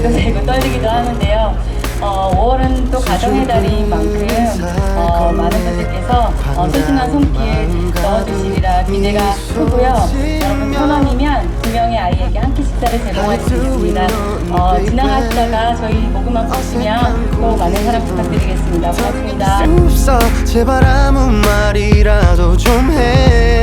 긴장도 되고 떨리기도 하는데요. 어, 5월은 또 가정의 달인 만큼 어, 많은 분들께서 어, 소중한 손길 넣어주시리라 기대가 크고요. 여러분 편안이면 두 명의 아이에게 한 끼 식사를 제공할 수 있습니다. 어, 지나가시다가 저희 모금만 보시면 꼭 많은 사랑 부탁드리겠습니다. 고맙습니다. 제발 아무 말이라도 좀 해.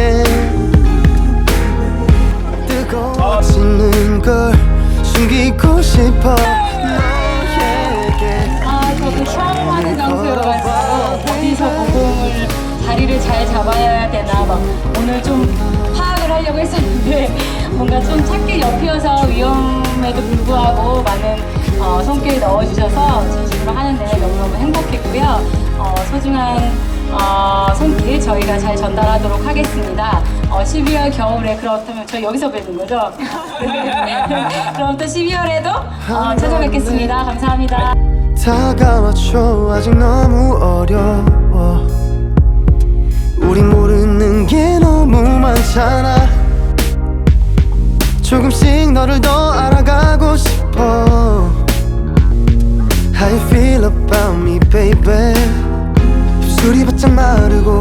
잡아야 되나 막 오늘 좀 파악을 하려고 했었는데 뭔가 좀 찾기 옆이어서 위험에도 불구하고 많은 어, 손길 넣어주셔서 진심으로 하는데 너무너무 행복했고요. 어, 소중한 어, 손길 저희가 잘 전달하도록 하겠습니다. 어, 12월 겨울에 그렇다면 저희 여기서 뵙는 거죠? 그럼 또 12월에도 어, 찾아뵙겠습니다. 감사합니다. 다가와줘 아직 너무 어려워 우리 모르는 게 너무 많잖아. 조금씩 너를 더 알아가고 싶어. How you feel about me baby. 입술이 바짝 마르고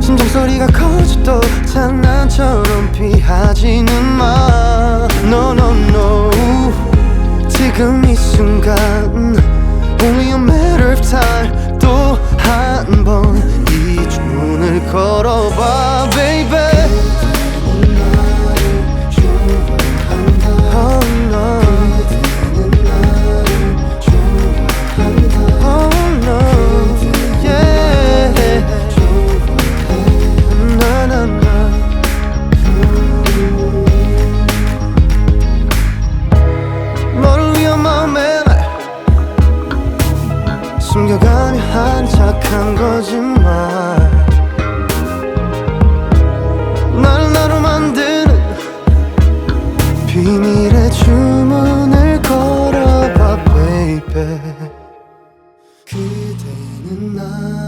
심장 소리가 커져도 장난처럼 피하지는 마. No no no. 지금 이 순간 Only a matter of time. 또 한 번. 이 걸어봐 baby. 숨겨가며 한 착한 거짓말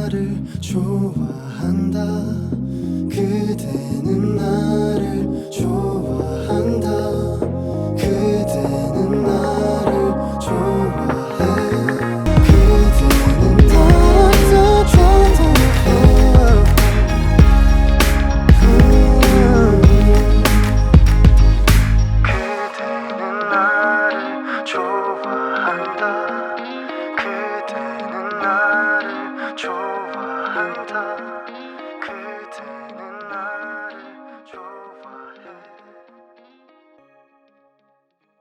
나를 좋아한다. 그대는 나를 좋아한다. 그대는 나를 좋아해. 그대는 나를 더 좋아해 그대는 나를 좋아한다